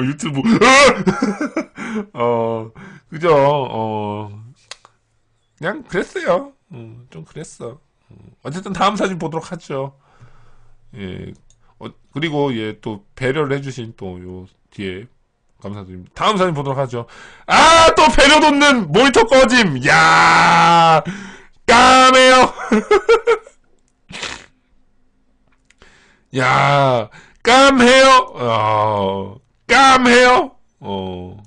어, 유튜브. 어, 그죠, 어. 그냥 그랬어요. 음, 좀 그랬어. 음, 어쨌든 다음 사진 보도록 하죠. 예. 어, 그리고 예, 또 배려를 해주신 또 요 뒤에 감사드립니다. 다음 사진 보도록 하죠. 아, 또 배려 돋는 모니터 꺼짐. 야 까매요. 야, 깜해요. 어, 깜해요. 어,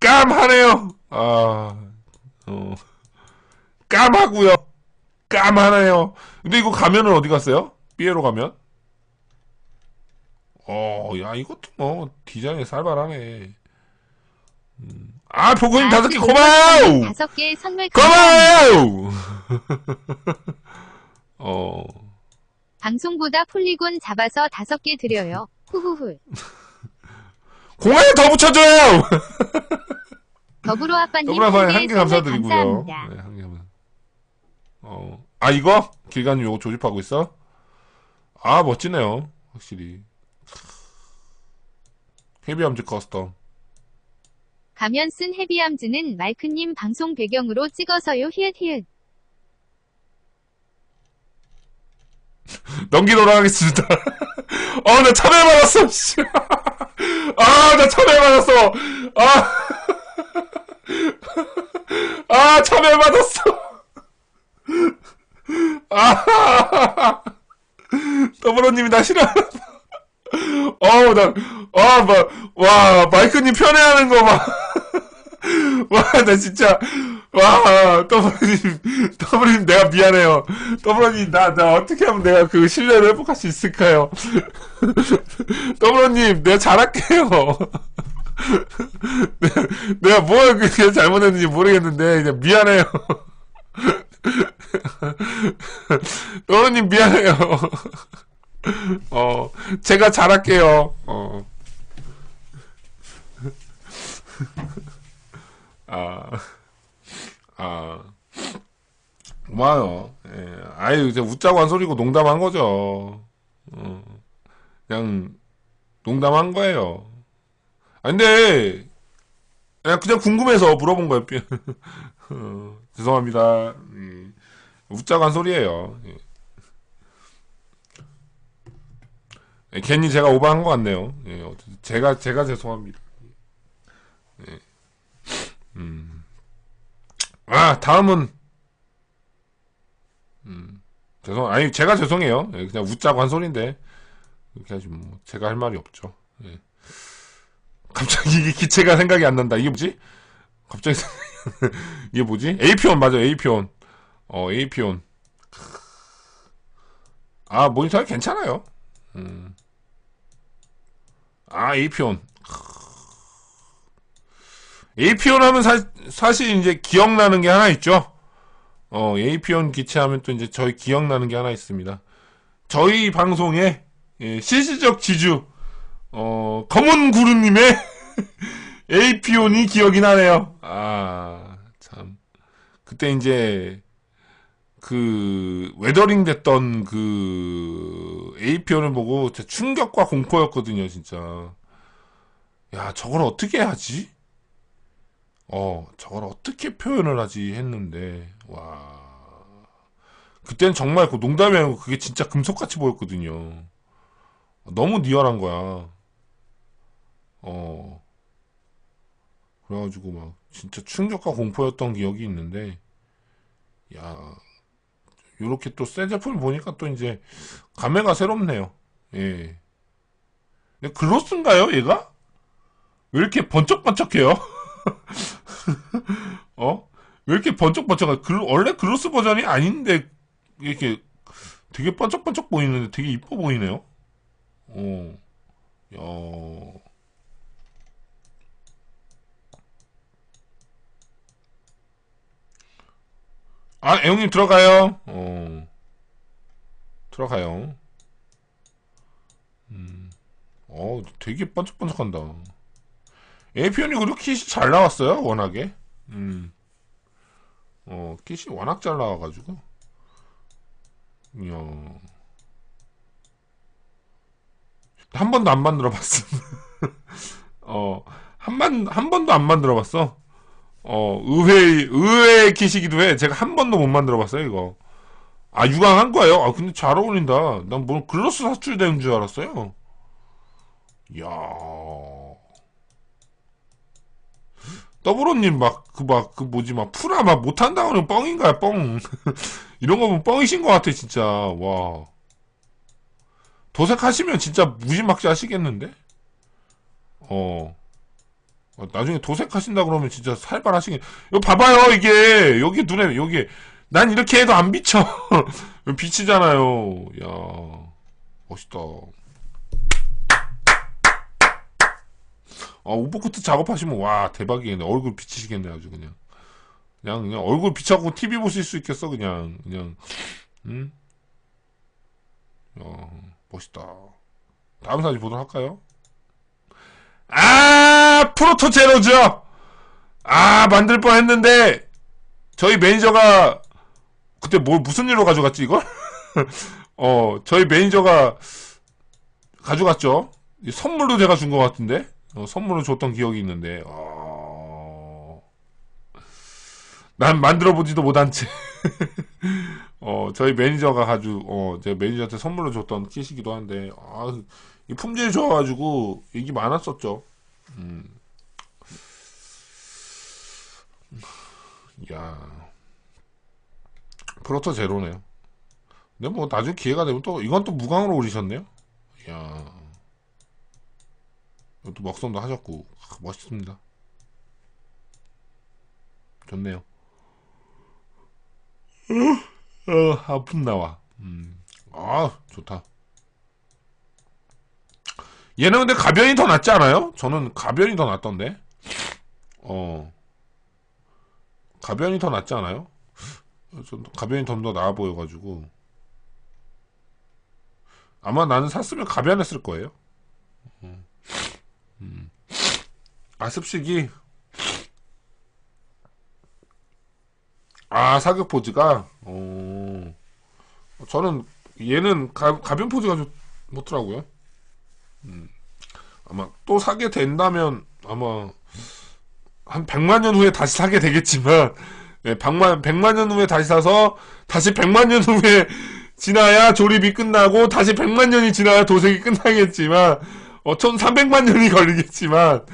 깜하네요. 아, 어, 깜하고요. 깜하네요. 근데 이거 가면은 어디 갔어요? 삐에로 가면? 어, 야, 이것도 뭐, 디자인이 살벌하네. 음. 아, 보고님 다섯 개 고마워! 다섯 개 선물 감사합니다. 고마워! 어, 방송보다 폴리곤 잡아서 다섯 개 드려요. 후후후. 공항에 더 붙여줘요! 더불어 아빠님 더불어서 한개 한개 감사드리고요. 네, 한개 감사. 어, 아, 이거? 길가님 요거 조립하고 있어? 아, 멋지네요. 확실히. 헤비함즈 커스텀. 가면 쓴 헤비암즈는 말크님 방송 배경으로 찍어서요. 히읗 히읗. 넘기도록 하겠습니다. 어, 나 참여 받았어, 씨. 아, 나 참여 받았어. 아. 아, 참여 받았어. 아. 더불어님이 나 싫어. 어우, 나, 아, 막, 와, 마이크님 편애하는 거 봐. 와, 나 진짜, 와, 더블님, 더블님 내가 미안해요. 더블님, 나, 나 어떻게 하면 내가 그 신뢰를 회복할 수 있을까요? 더블님, 내가 잘할게요. 내가, 내가 뭘 그렇게 잘못했는지 모르겠는데, 그냥 미안해요. 더블님 미안해요. 어, 제가 잘할게요. 어. 아, 아, 고마워요. 예. 아유, 이제 웃자고 한 소리고 농담한 거죠. 어, 그냥, 농담한 거예요. 아, 근데, 그냥, 궁금해서 물어본 거예요. 어, 죄송합니다. 음, 웃자고 한 소리예요. 예. 예, 괜히 제가 오버한 것 같네요. 예, 제가, 제가 죄송합니다. 예. 음. 아, 다음은, 음, 죄송, 아니, 제가 죄송해요. 예, 그냥 웃자고 한 소린데, 이렇게 하지 뭐, 제가 할 말이 없죠. 예. 갑자기 이게 기체가 생각이 안 난다. 이게 뭐지? 갑자기, 이게 뭐지? 에이피온, 맞아, 에이피온. 어, 에이피온. 아, 모니터가 괜찮아요. 음. 아, 에이피온. 에이피온 하면 사, 사실 이제 기억나는 게 하나 있죠. 어, 에이피온 기체 하면 또 이제 저희 기억나는 게 하나 있습니다. 저희 방송에 예, 실질적 지주 어, 검은 구루님의 에이피온이 기억이 나네요. 아, 참. 그때 이제 그 웨더링 됐던 그 에이피온을 보고 진짜 충격과 공포였거든요, 진짜. 야, 저걸 어떻게 하지? 어, 저걸 어떻게 표현을 하지 했는데, 와. 그땐 정말 그 농담이 아니고 그게 진짜 금속같이 보였거든요. 너무 리얼한 거야. 어. 그래가지고 막 진짜 충격과 공포였던 기억이 있는데, 야, 요렇게 또 새 제품을 보니까 또 이제 감회가 새롭네요. 예. 근데 글로스인가요, 얘가? 왜 이렇게 번쩍번쩍해요? 어? 왜 이렇게 번쩍번쩍해? 글, 원래 글로스 버전이 아닌데, 이렇게 되게 번쩍번쩍 보이는데 되게 이뻐 보이네요? 어. 야. 아, 애용님 들어가요. 어. 들어가요. 음. 어, 되게 번쩍번쩍한다. 에이피온이 그렇게 킷이 잘 나왔어요, 워낙에. 음. 어, 킷이 워낙 잘 나와가지고. 이야. 한 번도 안 만들어 봤음. 어, 한 번, 한 번도 안 만들어 봤어. 어, 의외의, 의외의 킷이기도 해. 제가 한 번도 못 만들어 봤어요, 이거. 아, 유광한 거예요? 아, 근데 잘 어울린다. 난 뭐, 글로스 사출 되는 줄 알았어요. 이야. 더블오님 막, 그 막, 그 뭐지, 막, 풀아 막 못한다고는 뻥인가요, 뻥. 이런 거 보면 뻥이신 것 같아, 진짜. 와. 도색하시면 진짜 무지막지 하시겠는데? 어. 어, 나중에 도색하신다 그러면 진짜 살벌하시겠. 이거 봐봐요, 이게. 여기 눈에, 여기. 난 이렇게 해도 안 비쳐. 비치잖아요. 야 멋있다. 아, 오버코트 작업하시면, 와, 대박이겠네. 얼굴 비치시겠네, 아주 그냥. 그냥, 그냥 얼굴 비춰갖고 TV 보실 수 있겠어, 그냥. 그냥, 응? 야 멋있다. 다음 사진 보도록 할까요? 아, 프로토 제로죠! 아, 만들 뻔 했는데, 저희 매니저가, 그때 뭘, 무슨 일로 가져갔지, 이걸? 어, 저희 매니저가 가져갔죠? 이 선물로 제가 준 것 같은데? 어, 선물로 줬던 기억이 있는데, 어... 난 만들어 보지도 못한 채. 어, 저희 매니저가 가지고, 어, 제 매니저한테 선물로 줬던 킷이기도 한데, 아, 이 품질이 좋아가지고, 인기 많았었죠. 음. 야 프로토 제로네요. 근데 뭐, 나중에 기회가 되면 또, 이건 또 무광으로 오리셨네요? 야 이것도 먹성도 하셨고, 아, 멋있습니다. 좋네요. 어, 아픔 나와. 음. 아, 좋다. 얘는 근데 가변이 더 낫지 않아요? 저는 가변이 더 낫던데. 어. 가변이 더 낫지 않아요? 좀 가변이 좀 더 나아 보여가지고. 아마 나는 샀으면 가변했을 거예요. 음. 음. 아습식이 아, 사격 포즈가, 어, 저는 얘는 가, 가변 포즈가 좋, 좋더라고요. 음, 아마 또 사게 된다면 아마 한 100만 년 후에 다시 사게 되겠지만, 예, 100만, 100만 년 후에 다시 사서 다시 100만 년 후에 지나야 조립이 끝나고 다시 100만 년이 지나야 도색이 끝나겠지만, 어, 1300만 년이 걸리겠지만,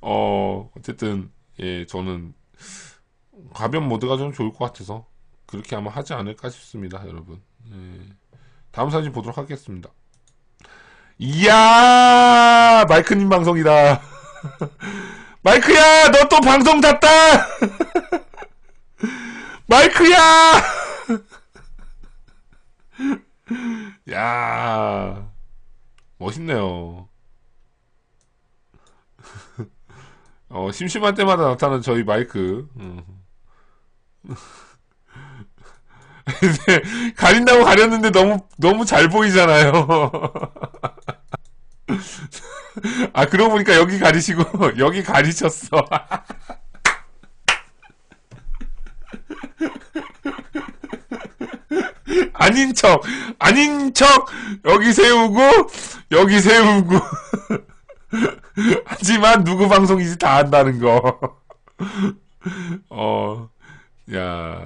어, 어쨌든, 예, 저는 가변 모드가 좀 좋을 것 같아서 그렇게 아마 하지 않을까 싶습니다, 여러분. 예. 다음 사진 보도록 하겠습니다. 이야, 마이크님 방송이다. 마이크야, 너 또 방송 탔다. 마이크야. 야, 멋있네요. 어, 심심할 때마다 나타나는 저희 마이크. 음. 가린다고 가렸는데 너무 너무 잘 보이잖아요. 아 그러고 보니까 여기 가리시고 여기 가리셨어. 아닌 척 아닌 척 여기 세우고 여기 세우고 하지만 누구 방송이지 다 한다는 거. 어. 야,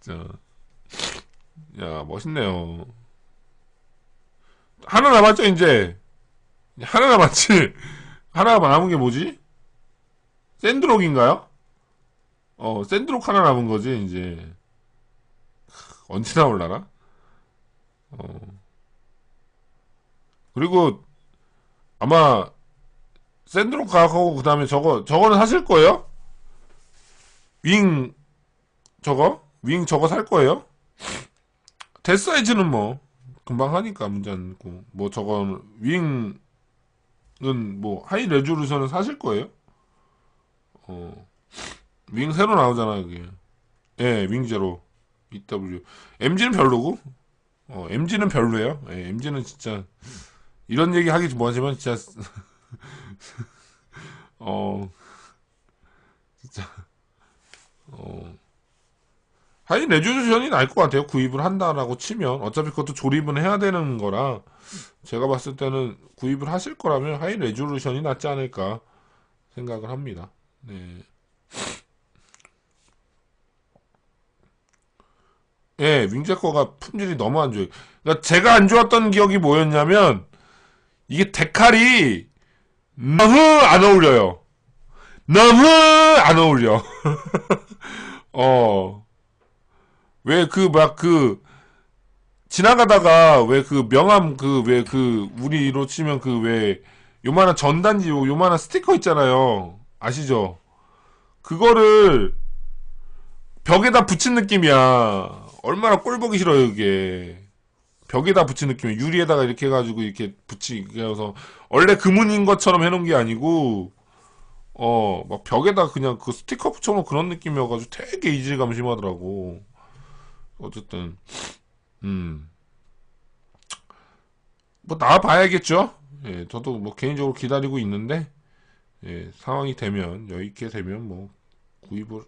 저, 야, 멋있네요. 하나 남았죠, 이제? 하나 남았지? 하나 남은 게 뭐지? 샌드록인가요? 어, 샌드록 하나 남은 거지, 이제. 언제 나올라나? 어. 그리고, 아마, 샌드록 가고, 그 다음에 저거, 저거는 사실 거예요? 윙, 저거? 윙 저거 살 거예요? 데스 사이즈는 뭐 금방 하니까 문제 않고 뭐 저건 윙은 뭐 하이 레졸루션은 사실 거예요? 어. 윙 새로 나오잖아 여기. 예, 윙 제로. EW. MG는 별로고. 어, MG는 별로예요. 예, MG는 진짜 이런 얘기 하기 뭐하지만 진짜 어 진짜 어 하이 레졸루션이 나을 것 같아요. 구입을 한다라고 치면 어차피 그것도 조립은 해야 되는 거라 제가 봤을 때는 구입을 하실 거라면 하이 레졸루션이 낫지 않을까 생각을 합니다. 네. 예, 윙제 거가 품질이 너무 안 좋아요. 그러니까 제가 안 좋았던 기억이 뭐였냐면 이게 데칼이 너무 안 어울려요. 너무 안 어울려. 어. 왜 그막그 지나가다가 왜 그 명함 그 왜 그 우리로 치면 그 왜 요만한 전단지 요- 요만한 스티커 있잖아요. 아시죠? 그거를 벽에다 붙인 느낌이야. 얼마나 꼴 보기 싫어요, 이게. 벽에다 붙인 느낌이야. 유리에다가 이렇게 해가지고 이렇게 붙이면서 원래 금은인 것처럼 해놓은 게 아니고 어, 막 벽에다 그냥 그 스티커 붙여놓은 그런 느낌이어가지고 되게 이질감 심하더라고. 어쨌든, 음. 뭐, 나와봐야겠죠? 예, 저도 뭐 개인적으로 기다리고 있는데, 예, 상황이 되면, 여유 있게 되면 뭐, 구입을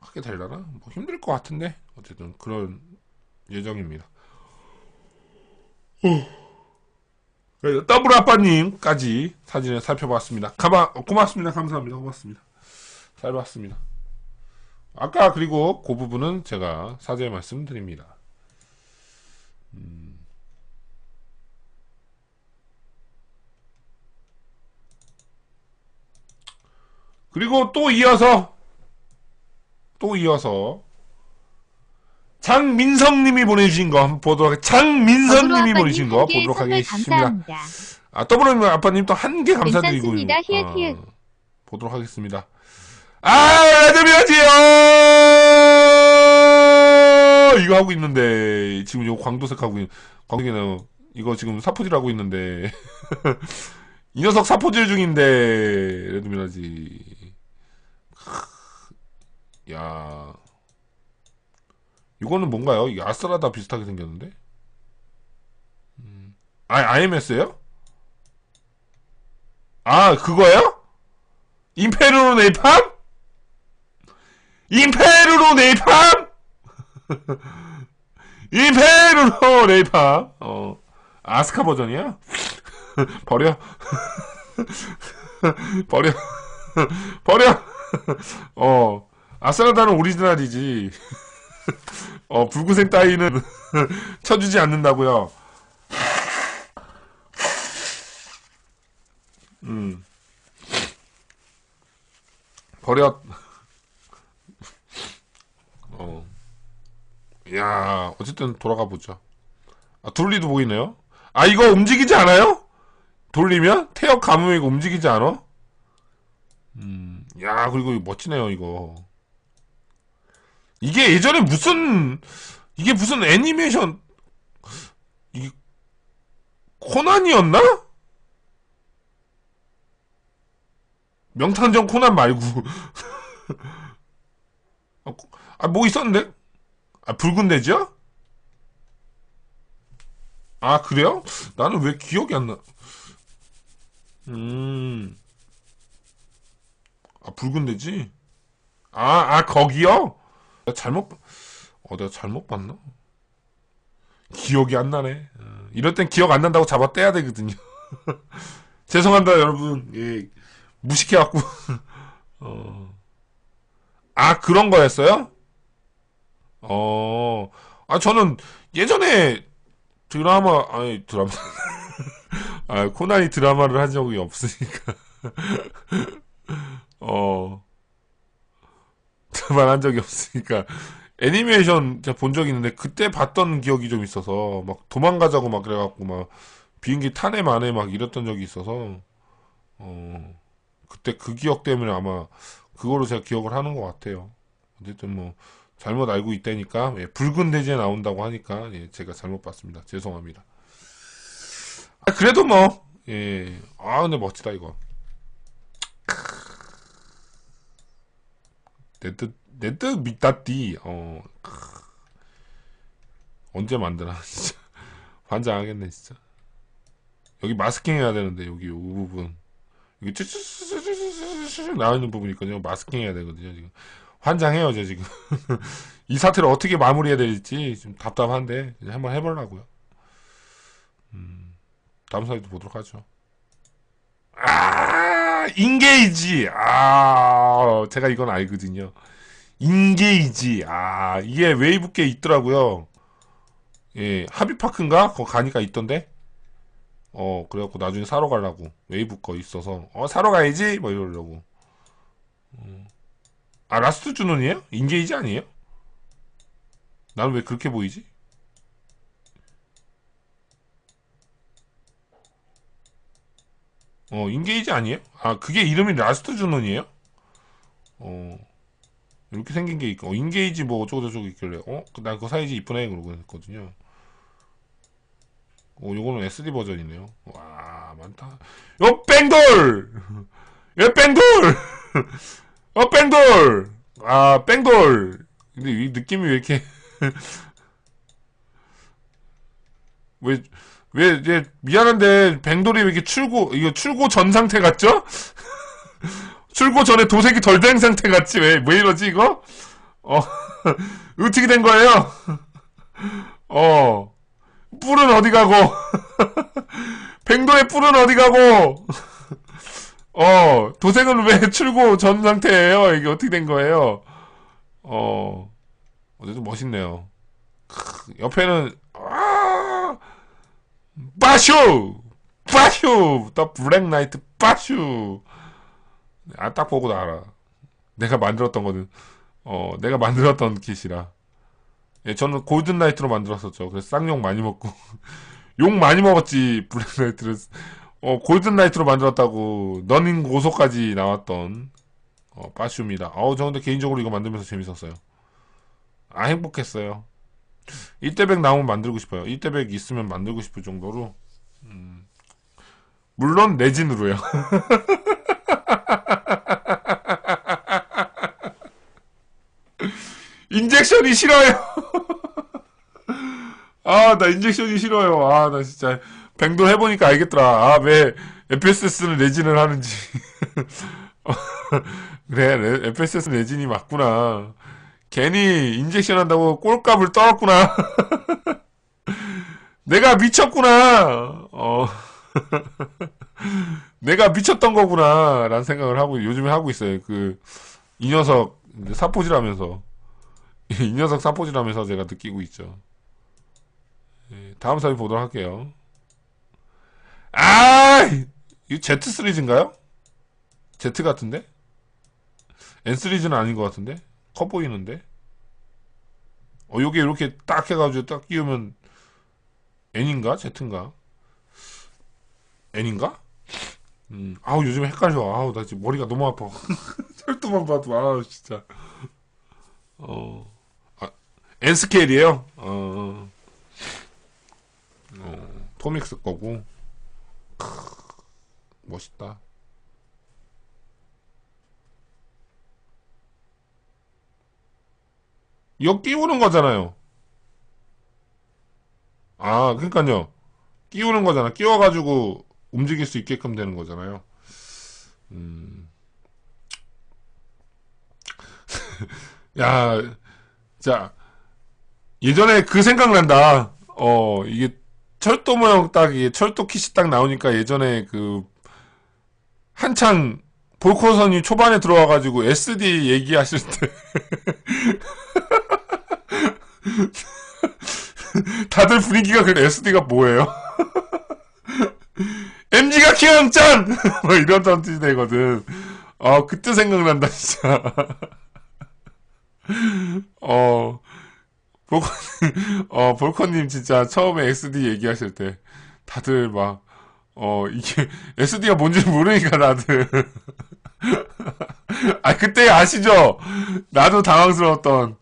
하게 되려나? 뭐 힘들 것 같은데, 어쨌든 그런 예정입니다. 더블 아빠님까지 사진을 살펴봤습니다. 가마, 고맙습니다. 감사합니다. 고맙습니다. 잘 봤습니다. 아까 그리고 그 부분은 제가 사죄의 말씀 드립니다. 음. 그리고 또 이어서 또 이어서 장민성님이 보내주신 거 한번 보도록 하- 장민성님이 보내주신 거 보도록 선물 하겠습니다. 감사합니다. 아, 더블 아빠님 또 한 개 감사드리고 아. 보도록 하겠습니다. 아, 레드미아지요! 이거 하고 있는데 지금 이거 광도색 하고 있, 광도기는 이거 지금 사포질 하고 있는데 이 녀석 사포질 중인데 레드미아지. 야, 이거는 뭔가요? 이게 아스라다 비슷하게 생겼는데? 음. 아, IMS예요? 아, 그거예요? 임페르노 네이팜? 임페르노 네이팜? 임페르노 네이팜. 어, 아스카 버전이야? 버려. 버려. 버려. 어, 아스라다는 오리지널이지. 어, 붉은색 따위는 쳐주지 않는다고요. 음. 버렸. 어. 야, 어쨌든 돌아가 보자. 아, 둘리도 보이네요. 아, 이거 움직이지 않아요? 돌리면? 태엽 이거 움직이지 않아? 음, 야, 그리고 멋지네요, 이거. 이게 예전에 무슨, 이게 무슨 애니메이션, 이게, 코난이었나? 명탐정 코난 말고. 아, 코- 아, 뭐 있었는데? 아, 붉은 돼지요? 아, 그래요? 나는 왜 기억이 안 나? 음. 아, 붉은 돼지? 아, 아, 거기요? 내가 잘못, 봐- 어, 내가 잘못 봤나? 기억이 안 나네. 어, 이럴 땐 기억 안 난다고 잡아 떼야 되거든요. 죄송합니다, 여러분. 예, 무식해갖고. 어. 아, 그런 거였어요? 어, 아, 저는 예전에 드라마, 아니, 드라마. 아, 코난이 드라마를 한 적이 없으니까. 어, 드라마를 한 적이 없으니까. 애니메이션 제가 본 적이 있는데, 그때 봤던 기억이 좀 있어서, 막 도망가자고 막 그래갖고, 막, 비행기 타네 마네 막 이랬던 적이 있어서, 어, 그때 그 기억 때문에 아마, 그거로 제가 기억을 하는 것 같아요. 어쨌든 뭐, 잘못 알고 있다니까, 예, 붉은 돼지에 나온다고 하니까, 예, 제가 잘못 봤습니다. 죄송합니다. 아, 그래도 뭐, 예, 아, 근데 멋지다, 이거. 네트, 네트 미따띠, 어, 크. 언제 만드나, 진짜. 환장하겠네, 진짜. 여기 마스킹 해야 되는데, 여기, 요 부분. 여기 쭈쭈쭈쭈쭈쭈쭈 나오는 부분 있거든요. 마스킹 해야 되거든요, 지금. 환장해요, 저 지금. 이 사태를 어떻게 마무리해야 될지 좀 답답한데 한번 해보려고요. 음, 다음 사이드 보도록 하죠. 아, 인게이지. 아, 제가 이건 알거든요. 인게이지. 아, 이게 웨이브께 있더라고요. 예, 하비파크인가? 거 가니까 있던데? 어, 그래갖고 나중에 사러 가려고. 웨이브 거 있어서. 어, 사러 가야지? 뭐 이러려고. 음. 아, 라스트 주논이에요? 인게이지 아니에요? 나는 왜 그렇게 보이지? 어, 인게이지 아니에요? 아, 그게 이름이 라스트 주논이에요? 어, 이렇게 생긴 게 있고, 어, 인게이지 뭐 어쩌고저쩌고 있길래, 어? 나 그거 사이즈 이쁘네, 그러고 했거든요. 어, 요거는 SD 버전이네요. 와, 많다. 요, 뺑돌! 요, 뺑돌! 어, 뺑돌! 아, 뺑돌! 근데 이 느낌이 왜 이렇게, 왜, 왜, 이제, 미안한데, 뱅돌이 왜 이렇게 출고, 이거 출고 전 상태 같죠? 출고 전에 도색이 덜 된 상태 같지? 왜, 왜 이러지, 이거? 어, 어떻게 된 거예요? 어, 뿔은 어디 가고, 뱅돌의 뿔은 어디 가고, 어, 도색은 왜 출고 전 상태예요? 이게 어떻게 된 거예요? 어, 어쨌든 멋있네요. 크, 옆에는, 아, 빠슈! 빠슈! 더 블랙 나이트 빠슈! 아, 딱 보고도 알아. 내가 만들었던 거는, 어, 내가 만들었던 킷이라. 예, 저는 골든 나이트로 만들었었죠. 그래서 쌍욕 많이 먹고. 욕 많이 먹었지, 블랙 나이트를. 어, 골든 나이트로 만들었다고, 너닝 고소까지 나왔던, 어, 빠슈입니다. 어우, 저 근데 개인적으로 이거 만들면서 재밌었어요. 아, 행복했어요. 이때백 나오면 만들고 싶어요. 이때백 있으면 만들고 싶을 정도로. 음, 물론 내진으로요. 인젝션이 싫어요. 아, 나 인젝션이 싫어요. 아, 나 진짜 뱅돌 해보니까 알겠더라. 아, 왜 FSS는 내진을 하는지. 그래, FSS 내진이 맞구나. 괜히 인젝션 한다고 꼴값을 떨었구나. 내가 미쳤구나. 어. 내가 미쳤던 거구나. 라는 생각을 하고, 요즘에 하고 있어요. 그, 이 녀석, 이제 사포질 하면서. 이 녀석 사포질 하면서 제가 느끼고 있죠. 예, 다음 사진 보도록 할게요. 아! 이거 Z 시리즈인가요? Z 같은데? N 시리즈는 아닌 것 같은데? 커 보이는데? 어, 요게 이렇게 딱 해가지고 딱 끼우면 N인가? Z인가? N인가? 음, 아우, 요즘 헷갈려. 아우, 나 지금 머리가 너무 아파. 철도만 봐도, 아우, 진짜. 어, 아, N 스케일이에요? 어, 어, 토믹스 거고. 크, 멋있다. 이거 끼우는 거잖아요. 아, 그러니까요. 끼우는 거잖아. 끼워가지고 움직일 수 있게끔 되는 거잖아요. 음. 야, 자, 예전에 그 생각난다. 어, 이게 철도 모형 딱, 이게 철도 킷이 딱 나오니까 예전에 그, 한창 볼코선이 초반에 들어와가지고 SD 얘기하실 때. 다들 분위기가 그래 SD가 뭐예요? MG가 키왕짠! 뭐 이런 던지 되거든. 어, 그때 생각난다, 진짜. 어, 볼컨, 어, 볼컨님 진짜 처음에 SD 얘기하실 때, 다들 막, 어, 이게, SD가 뭔지 모르니까 다들. 아, 그때 아시죠? 나도 당황스러웠던,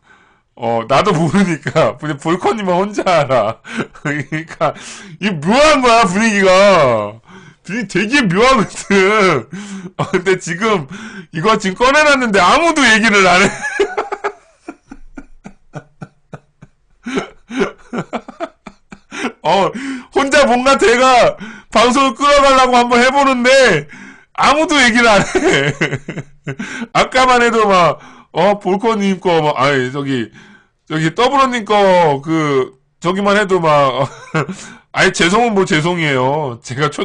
어, 나도 모르니까. 근데 볼컨님은 혼자 알아. 그러니까, 이 묘한 거야, 분위기가. 분위기 되게 묘하거든. 어, 근데 지금, 이거 지금 꺼내놨는데 아무도 얘기를 안 해. 어, 혼자 뭔가 제가 방송을 끌어가려고 한번 해보는데, 아무도 얘기를 안 해. 아까만 해도 막, 어, 볼커님 거, 막, 아니, 저기, 저기, 더블어님 거, 그, 저기만 해도 막, 아예 죄송은 뭐 죄송이에요. 제가 초,